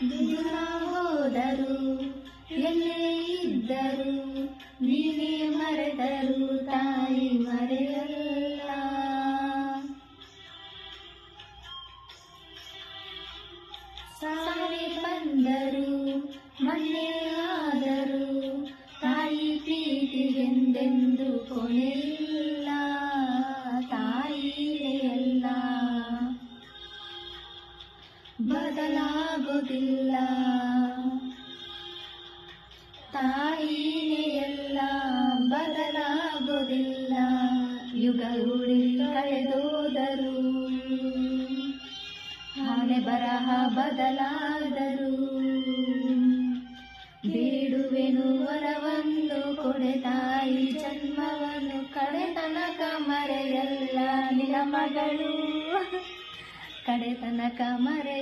ದೂರ ಹೋದರು, ಎಲ್ಲೇ ಇದ್ದರು ನೀನೇ ಮರೆತರು, ತಾಯಿ ಮರೆಯಲ್ಲ. ಸಾರಿ ಬಂದರು ಮನೆ ಆದರು, ತಾಯಿ ಪ್ರೀತಿಗೆಂದೆಂದು ಕೊನೆಯಿಲ್ಲ ಬದಲಾಗುವುದಿಲ್ಲ ತಾಯಿನೇ ಎಲ್ಲ ಬದಲಾಗುವುದಿಲ್ಲ ಯುಗಗುಳಿ ಕಳೆದೋದರು. ಆನೆ ಬರಹ ಬದಲಾದರು. ಬೇಡುವೆನು ವರವನ್ನು ಕೊಡೆ ತಾಯಿ ಜನ್ಮವನ್ನು ಕಡೆತನಕ ಮರೆಯಲ್ಲ ನಿನ್ನ ಮಗಳು. ಕಡೆತನಕ ಮರೆ